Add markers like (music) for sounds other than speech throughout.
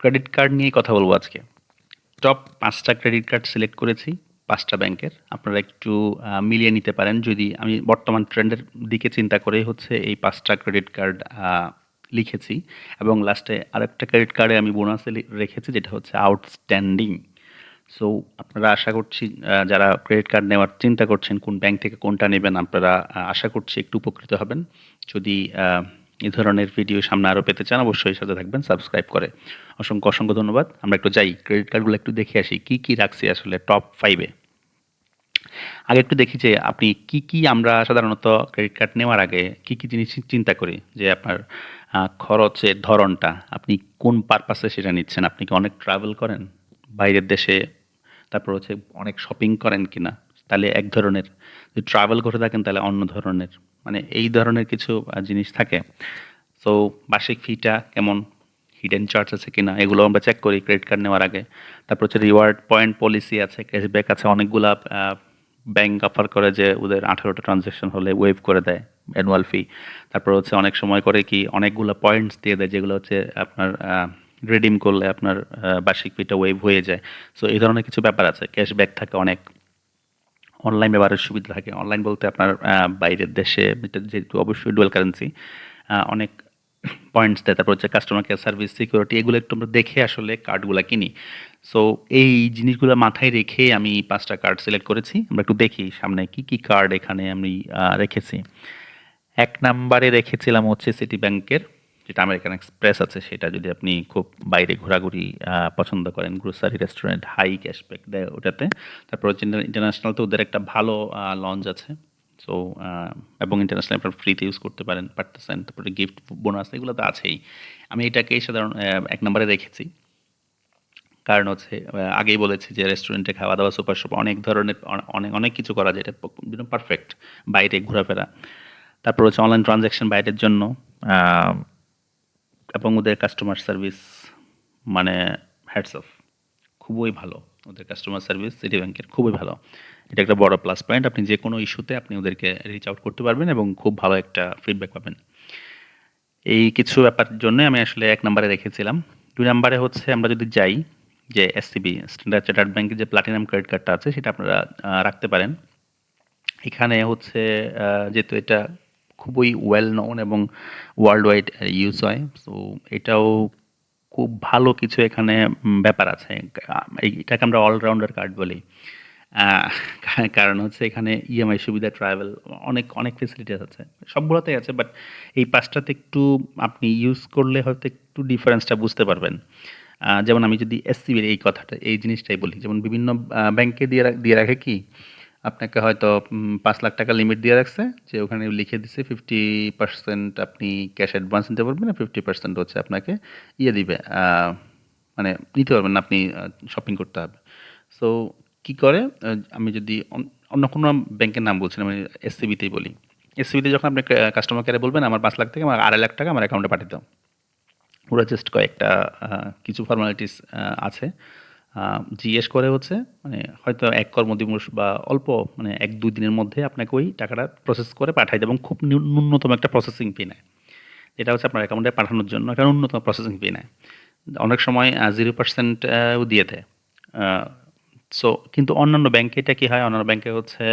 Credit card নিয়েই কথা বলব আজকে। টপ পাঁচটা ক্রেডিট কার্ড সিলেক্ট করেছি, পাঁচটা ব্যাংকের। আপনারা একটু মিলিয়ে নিতে পারেন। যদি আমি বর্তমান ট্রেন্ডের দিকে চিন্তা করেই হচ্ছে এই পাঁচটা ক্রেডিট কার্ড লিখেছি এবং লাস্টে আরেকটা ক্রেডিট কার্ডে আমি বোনাসে রেখেছি যেটা হচ্ছে আউটস্ট্যান্ডিং। সো, আপনারা আশা করছি যারা ক্রেডিট কার্ড নেওয়ার চিন্তা করছেন কোন ব্যাংক থেকে কোনটা নেবেন, আপনারা আশা করছি একটু উপকৃত হবেন। যদি এই ধরনের ভিডিও সামনে আরও পেতে চান, অবশ্যই সাথে থাকবেন সাবস্ক্রাইব করে। অসংখ্য অসংখ্য ধন্যবাদ। আমরা একটু যাই ক্রেডিট কার্ডগুলো একটু দেখে আসি, কী কী রাখছি আসলে টপ ফাইভে আগে একটু দেখি যে আপনি কি কি আমরা সাধারণত ক্রেডিট কার্ড নেওয়ার আগে কি কি জিনিস চিন্তা করি, যে আপনার খরচের ধরনটা, আপনি কোন পারপাসে সেটা নিচ্ছেন? আপনি কি অনেক ট্রাভেল করেন বাইরের দেশে? তারপর হচ্ছে অনেক শপিং করেন কিনা? তাহলে এক ধরনের। যদি ট্রাভেল করে থাকেন, তাহলে অন্য ধরনের। মানে এই ধরনের কিছু জিনিস থাকে। সো বার্ষিক ফিটা কেমন? হিডেন চার্জ আছে কিনা? এগুলো আমরা চেক করি ক্রেডিট কার্ড নেওয়ার আগে। তারপর হচ্ছে রিওয়ার্ড পয়েন্ট পলিসি আছে ক্যাশব্যাক আছে, অনেকগুলা ব্যাংক অফার করে যে ওদের আঠারোটা ট্রানজ্যাকশন হলে ওয়েভ করে দেয় অ্যানুয়াল ফি তারপর হচ্ছে অনেক সময় করে কি, অনেকগুলো পয়েন্টস দিয়ে দেয়, যেগুলো হচ্ছে আপনার রিডিম করলে আপনার বার্ষিক ফিটা ওয়েভ হয়ে যায়। সো এই ধরনের কিছু ব্যাপার আছে। ক্যাশব্যাক থাকে অনেক। অনলাইন ব্যবহারের সুবিধা থাকে। অনলাইন বলতে আপনার বাইরের দেশে যেহেতু অবশ্যই ডুয়েল কারেন্সি অনেক পয়েন্টস দেয়। তারপর হচ্ছে কাস্টমার কেয়ার সার্ভিস সিকিউরিটি এগুলো একটু আমরা দেখে আসলে কার্ডগুলো কিনি। সো এই জিনিসগুলো মাথায় রেখে আমি পাঁচটা কার্ড সিলেক্ট করেছি। আমরা একটু দেখি সামনে কি কি কার্ড এখানে আমি রেখেছি। এক নাম্বারে রেখেছিলাম হচ্ছে সিটি ব্যাংকের যেটা আমেরিকান এক্সপ্রেস আছে, সেটা যদি আপনি খুব বাইরে ঘোরাঘুরি পছন্দ করেন গ্রোসারি রেস্টুরেন্ট হাই ক্যাশব্যাক দেয় ওটাতে। তারপর হচ্ছে ইন্টারন্যাশনাল তো ওদের একটা ভালো লঞ্চ আছে। সো এবং ইন্টারন্যাশনাল আপনার ফ্রিতে ইউজ করতে পারেন পারতেছেন তারপরে গিফট বোনাস এগুলো তো আছেই। আমি এটাকেই সাধারণ এক নম্বরে রেখেছি। কারণ হচ্ছে আগেই বলেছি যে রেস্টুরেন্টে খাওয়া দাওয়া সুপার শপ অনেক ধরনের অনেক অনেক কিছু করা যায়। এটা পারফেক্ট বাইরে ঘোরাফেরা। তারপর হচ্ছে অনলাইন ট্রানজ্যাকশন বাইরের জন্য এবং ওদের কাস্টমার সার্ভিস মানে হ্যাডস অফ খুবই ভালো। ওদের কাস্টমার সার্ভিস সিটি ব্যাংকের খুবই ভালো। এটা একটা বড় প্লাস পয়েন্ট আপনি যে কোনো ইস্যুতে আপনি ওদেরকে রিচ আউট করতে পারবেন এবং খুব ভালো একটা ফিডব্যাক পাবেন। এই কিছু ব্যাপার জন্য আমি আসলে এক নম্বরে রেখেছিলাম। দুই নম্বরে হচ্ছে আমরা যদি যাই, যে এসসিবি স্ট্যান্ডার্ড চার্টার্ড ব্যাংকের যে প্লাটিনাম ক্রেডিট কার্ডটা আছে, সেটা আপনারা রাখতে পারেন। এখানে হচ্ছে যেহেতু এটা খুবই ওয়েল নোন এবং ওয়ার্ল্ড ওয়াইড ইউজ হয়। সো এটাও খুব ভালো কিছু এখানে ব্যাপার আছে। এটাকে আমরা অলরাউন্ডার কার্ড বলি। (laughs) কারণ হচ্ছে এখানে ইএমআই সুবিধা ট্রাভেল অনেক অনেক ফেসিলিটিস আছে। সবগুলোতেই আছে বাট এই পাঁচটাতে একটু আপনি ইউজ করলে হয়তো একটু ডিফারেন্সটা বুঝতে পারবেন। যেমন আমি যদি এসসিবির এই কথাটা, এই জিনিসটাই বলি। যেমন বিভিন্ন ব্যাংকে দিয়ে দিয়ে রাখে কি? আপনাকে হয়তো পাঁচ লাখ টাকা লিমিট দিয়ে রাখছে, যে ওখানে লিখে দিছে ফিফটি পার্সেন্ট আপনি ক্যাশ অ্যাডভান্স নিতে পারবেন না ফিফটি পার্সেন্ট হচ্ছে আপনাকে ইয়ে দিবে মানে নিতে পারবেন না আপনি শপিং করতে হবে। সো কি করে? আমি যদি অন্য কোনো ব্যাংকের নাম বলছি না আমি এসসিবিতেই বলি। এসসিবিতে যখন আপনি কাস্টমার কেয়ারে বলবেন, আমার পাঁচ লাখ থেকে আমার আড়াই লাখ টাকা আমার অ্যাকাউন্টে পাঠিয়ে দাও। ওরা জাস্ট কয়েকটা কিছু ফর্মালিটিস আছে। জিজ্ঞেস করে হচ্ছে মানে হয়তো এক কর্মদিবস বা অল্প মানে এক দুই দিনের মধ্যে আপনাকে ওই টাকাটা প্রসেস করে পাঠাই দেয় এবং খুব ন্যূনতম একটা প্রসেসিং ফি নেয়। যেটা হচ্ছে আপনার অ্যাকাউন্টে পাঠানোর জন্য একটা ন্যূনতম প্রসেসিং ফি নেয়। অনেক সময় জিরো পার্সেন্টও দিয়ে দেয়। সো কিন্তু অন্যান্য ব্যাংকে এটা কি হয়? অন্যান্য ব্যাংকে হচ্ছে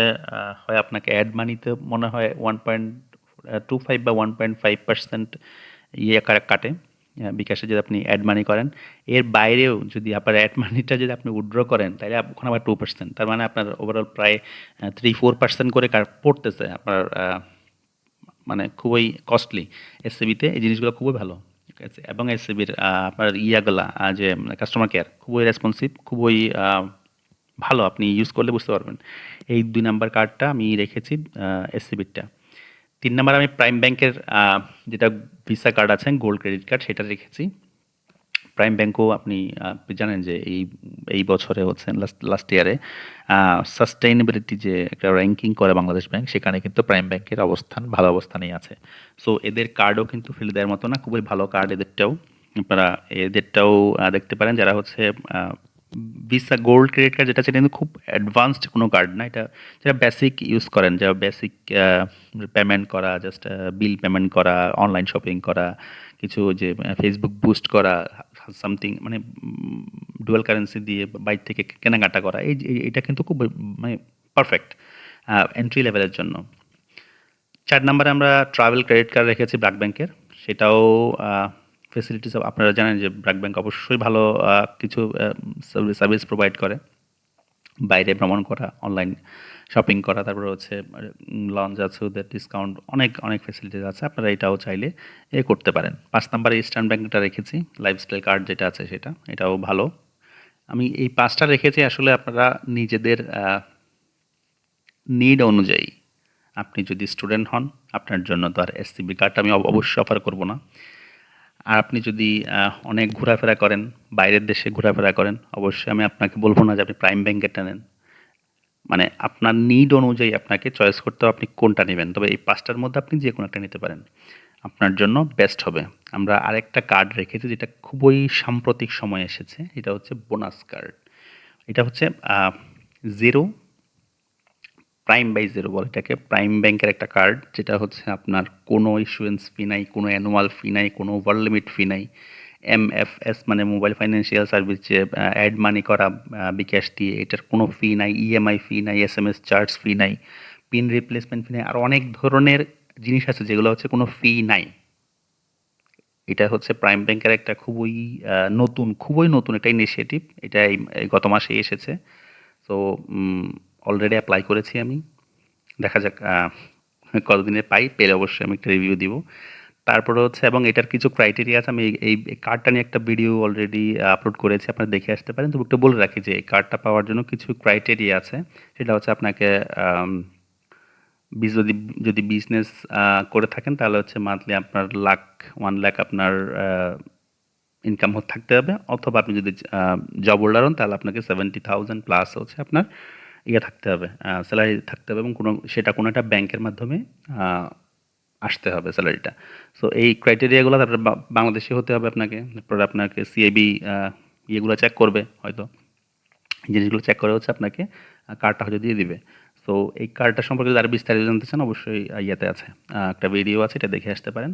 হয় আপনাকে অ্যাড মানিতে মনে হয় ওয়ান পয়েন্ট টু ফাইভ বা ওয়ান পয়েন্ট ফাইভ পার্সেন্ট ইয়ে কাটে। বিকাশে যদি আপনি অ্যাড মানি করেন। এর বাইরেও যদি আপনার অ্যাড মানিটা যদি আপনি উইথড্র করেন, তাহলে ওখানে আবার টু পার্সেন্ট তার মানে আপনার ওভারঅল প্রায় থ্রি ফোর পার্সেন্ট করে পড়তেছে আপনার মানে খুবই কস্টলি এসসিবিতে এই জিনিসগুলো খুবই ভালো। ঠিক আছে এবং এসসিবির আপনার ইয়াগুলা যে কাস্টমার কেয়ার খুবই রেসপন্সিভ খুবই ভালো। আপনি ইউজ করলে বুঝতে পারবেন। এই দুই নাম্বার কার্ডটা আমি রেখেছি এসসিবিরটা তিন নাম্বার আমি প্রাইম ব্যাংকের যেটা ভিসা কার্ড আছে গোল্ড ক্রেডিট কার্ড সেটা রেখেছি। প্রাইম ব্যাংকও আপনি আপনি জানেন যে এই এই বছরে হচ্ছে লাস্ট লাস্ট ইয়ারে সাস্টেইনেবিলিটি যে একটা র্যাঙ্কিং করে বাংলাদেশ ব্যাংক সেখানে কিন্তু প্রাইম ব্যাংকের অবস্থান, ভালো অবস্থানেই আছে। সো এদের কার্ডও কিন্তু ফেলে দেওয়ার মতো না, খুবই ভালো কার্ড এদেরটাও। আপনারা এদেরটাও দেখতে পারেন, যারা হচ্ছে ভিসা গোল্ড ক্রেডিট কার্ড যেটা সেটা কিন্তু খুব অ্যাডভান্সড কোনো কার্ড না। এটা যারা বেসিক ইউজ করেন, যারা বেসিক পেমেন্ট করা জাস্ট বিল পেমেন্ট করা অনলাইন শপিং করা, কিছু যে ফেসবুক বুস্ট করা সামথিং মানে ডুয়াল কারেন্সি দিয়ে বাইর থেকে কেনাকাটা করা, এই যে- এটা কিন্তু খুব মানে পারফেক্ট এন্ট্রি লেভেলের জন্য। চার নম্বরে আমরা ট্রাভেল ক্রেডিট কার্ড রেখেছি ব্র্যাক ব্যাংকের। সেটাও ফেসিলিটিস আপনারা জানেন যে ব্র্যাক ব্যাংক অবশ্যই ভালো কিছু সার্ভিস প্রোভাইড করে। বাইরে ভ্রমণ করা অনলাইন শপিং করা, তারপরে হচ্ছে লঞ্চ আছে, ওদের ডিসকাউন্ট অনেক অনেক ফেসিলিটিস আছে। আপনারা এটাও চাইলে এ করতে পারেন। পাঁচ নম্বরে ইস্টার্ন ব্যাংকটা রেখেছি লাইফস্টাইল কার্ড যেটা আছে সেটা, এটাও ভালো। আমি এই পাঁচটা রেখেছি আসলে আপনারা নিজেদের নিড অনুযায়ী। আপনি যদি স্টুডেন্ট হন, আপনার জন্য তো আর এসসিবি কার্ডটা আমি অবশ্যই অফার করব না। আর আপনি যদি অনেক ঘোরাফেরা করেন, বাইরের দেশে ঘোরাফেরা করেন, অবশ্যই আমি আপনাকে বলব না যে আপনি প্রাইম ব্যাংকেরটা নেন মানে আপনার নিড অনুযায়ী আপনাকে চয়েস করতে হবে আপনি কোনটা নেবেন। তবে এই পাঁচটার মধ্যে আপনি যে কোনো একটা নিতে পারেন, আপনার জন্য বেস্ট হবে। আমরা আরেকটা কার্ড রেখেছি যেটা খুবই সাম্প্রতিক সময় এসেছে, এটা হচ্ছে বোনাস কার্ড এটা হচ্ছে জিরো প্রাইম বাই জিরো বলে, এটাকে প্রাইম ব্যাংকের একটা কার্ড যেটা হচ্ছে আপনার কোনো ইস্যুয়েন্স ফি নাই, কোনো অ্যানুয়াল ফি নাই, কোনো ওভার লিমিট ফি নাই। এম এফ এস মানে মোবাইল ফাইন্যান্সিয়াল সার্ভিস যে অ্যাড মানি করা বিকাশ দিয়ে, এটার কোনো ফি নাই ইএমআই ফি নাই S M S charge fee নাই। পিন রিপ্লেসমেন্ট ফি নাই, আর অনেক ধরনের জিনিস আছে যেগুলো হচ্ছে কোনো ফি নাই। এটা হচ্ছে প্রাইম ব্যাংকের একটা খুবই নতুন খুবই নতুন একটা ইনিশিয়েটিভ এটা এই এই গত মাসে এসেছে। তো অলরেডি অ্যাপ্লাই করেছি আমি। দেখা যাক কতদিনে পাই, পেলে অবশ্যই আমি একটা রিভিউ দিব। তারপরে হচ্ছে, এবং এটার কিছু ক্রাইটেরিয়া আছে, আমি এই- কার্ডটা নিয়ে একটা ভিডিও অলরেডি আপলোড করেছি, আপনারা দেখে আসতে পারেন। তবু একটু বলে রাখি যে, এই কার্ডটা পাওয়ার জন্য কিছু ক্রাইটেরিয়া আছে। সেটা হচ্ছে আপনাকে যদি যদি বিজনেস করে থাকেন, তাহলে হচ্ছে মান্থলি আপনার লাখ ওয়ান লাখ আপনার ইনকাম থাকতে হবে। অথবা আপনি যদি জব হোল্ডার হন, তাহলে আপনাকে সেভেন্টি থাউজেন্ড প্লাস হচ্ছে আপনার ইয়ে থাকতে হবে স্যালারি থাকতে হবে এবং কোনো, সেটা কোনো একটা ব্যাংকের মাধ্যমে আসতে হবে স্যালারিটা সো এই ক্রাইটেরিয়াগুলো তারপরে বাংলাদেশি হতে হবে আপনাকে, তারপরে আপনাকে সিআইবি ইয়েগুলো চেক করবে হয়তো। জিনিসগুলো চেক করে হচ্ছে আপনাকে কার্ডটা হয়তো দিয়ে দিবে। সো এই কার্ডটা সম্পর্কে যদি আরও বিস্তারিত জানতে চান, অবশ্যই ইয়েতে আছে। একটা ভিডিও আছে, এটা দেখে আসতে পারেন।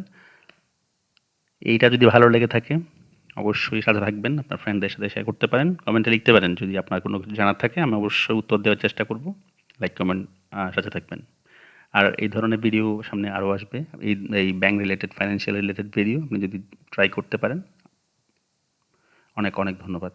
এইটা যদি ভালো লেগে থাকে অবশ্যই সাথে থাকবেন, আপনার ফ্রেন্ডদের সাথে শেয়ার করতে পারেন কমেন্টে লিখতে পারেন, যদি আপনার কোনো কিছু জানার থাকে, আমি অবশ্যই উত্তর দেওয়ার চেষ্টা করব লাইক কমেন্ট সাথে থাকবেন। আর এই ধরনের ভিডিও সামনে আরও আসবে, এই এই bank related financial related video আপনি যদি ট্রাই করতে পারেন। অনেক অনেক ধন্যবাদ।